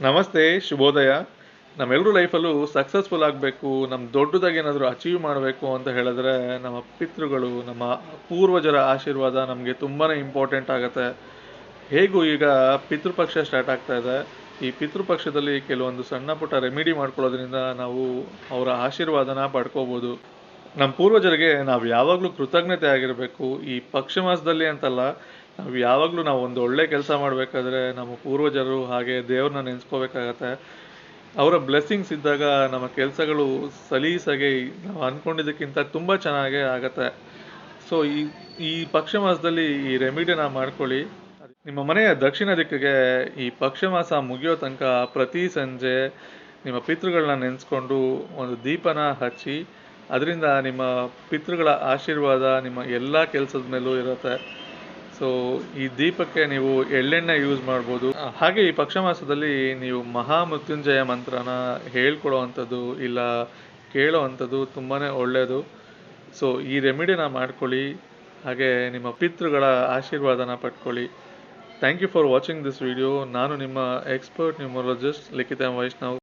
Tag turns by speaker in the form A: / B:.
A: ನಮಸ್ತೆ, ಶುಭೋದಯ. ನಮ್ಮೆಲ್ಲರೂ ಲೈಫಲ್ಲೂ ಸಕ್ಸಸ್ಫುಲ್ ಆಗಬೇಕು ನಮ್ಮ ದೊಡ್ಡದಾಗಿ ಏನಾದರೂ ಅಚೀವ್ ಮಾಡಬೇಕು ಅಂತ ಹೇಳಿದ್ರೆ ನಮ್ಮ ಪಿತೃಗಳು, ನಮ್ಮ ಪೂರ್ವಜರ ಆಶೀರ್ವಾದ ನಮಗೆ ತುಂಬಾ ಇಂಪಾರ್ಟೆಂಟ್ ಆಗುತ್ತೆ. ಹೇಗೂ ಈಗ ಪಿತೃಪಕ್ಷ ಸ್ಟಾರ್ಟ್ ಆಗ್ತಾ ಇದೆ. ಈ ಪಿತೃಪಕ್ಷದಲ್ಲಿ ಕೆಲವೊಂದು ಸಣ್ಣ ಪುಟ್ಟ ರೆಮಿಡಿ ಮಾಡ್ಕೊಳ್ಳೋದ್ರಿಂದ ನಾವು ಅವರ ಆಶೀರ್ವಾದನ ಪಡ್ಕೋಬೋದು. ನಮ್ಮ ಪೂರ್ವಜರಿಗೆ ನಾವು ಯಾವಾಗಲೂ ಕೃತಜ್ಞತೆ ಆಗಿರಬೇಕು. ಈ ಪಕ್ಷ ಮಾಸದಲ್ಲಿ ಅಂತಲ್ಲ ನಾವು ಯಾವಾಗಲೂ ನಾವು ಒಂದು ಒಳ್ಳೆ ಕೆಲಸ ಮಾಡಬೇಕಾದ್ರೆ ನಮ್ಮ ಪೂರ್ವಜರು ಹಾಗೆ ದೇವ್ರನ್ನ ನೆನೆಸ್ಕೋಬೇಕಾಗತ್ತೆ. ಅವರ ಬ್ಲೆಸ್ಸಿಂಗ್ಸ್ ಇದ್ದಾಗ ನಮ್ಮ ಕೆಲಸಗಳು ಸಲೀಸಾಗಿ ನಾವು ಅಂದ್ಕೊಂಡಿದ್ದಕ್ಕಿಂತ ತುಂಬ ಚೆನ್ನಾಗೇ ಆಗತ್ತೆ. ಸೊ ಈ ಈ ಪಕ್ಷಮಾಸದಲ್ಲಿ ಈ ರೆಮಿಡಿನ ಮಾಡ್ಕೊಳ್ಳಿ. ನಿಮ್ಮ ಮನೆಯ ದಕ್ಷಿಣ ದಿಕ್ಕಿಗೆ ಈ ಪಕ್ಷಮಾಸ ಮುಗಿಯೋ ತನಕ ಪ್ರತಿ ಸಂಜೆ ನಿಮ್ಮ ಪಿತೃಗಳನ್ನ ನೆನೆಸ್ಕೊಂಡು ಒಂದು ದೀಪನ ಹಚ್ಚಿ, ಅದರಿಂದ ನಿಮ್ಮ ಪಿತೃಗಳ ಆಶೀರ್ವಾದ ನಿಮ್ಮ ಎಲ್ಲ ಕೆಲಸದ ಮೇಲೂ ಇರುತ್ತೆ. ಸೊ ಈ ದೀಪಕ್ಕೆ ನೀವು ಎಳ್ಳೆಣ್ಣೆ ಯೂಸ್ ಮಾಡ್ಬೋದು. ಹಾಗೆ ಈ ಪಕ್ಷಮಾಸದಲ್ಲಿ ನೀವು ಮಹಾಮೃತ್ಯುಂಜಯ ಮಂತ್ರನ ಹೇಳ್ಕೊಡೋ ಅಂಥದ್ದು ಇಲ್ಲ ಕೇಳೋವಂಥದ್ದು ತುಂಬಾ ಒಳ್ಳೆಯದು. ಸೊ ಈ ರೆಮಿಡಿನ ಮಾಡ್ಕೊಳ್ಳಿ. ಹಾಗೆ ನಿಮ್ಮ ಪಿತೃಗಳ ಆಶೀರ್ವಾದನ ಪಟ್ಕೊಳ್ಳಿ thank you for watching this video ನಾನು ನಿಮ್ಮ ಎಕ್ಸ್ಪರ್ಟ್ ನ್ಯೂಮರಾಲಜಿಸ್ಟ್ ಲಿಖಿತ ವೈಷ್ಣವ್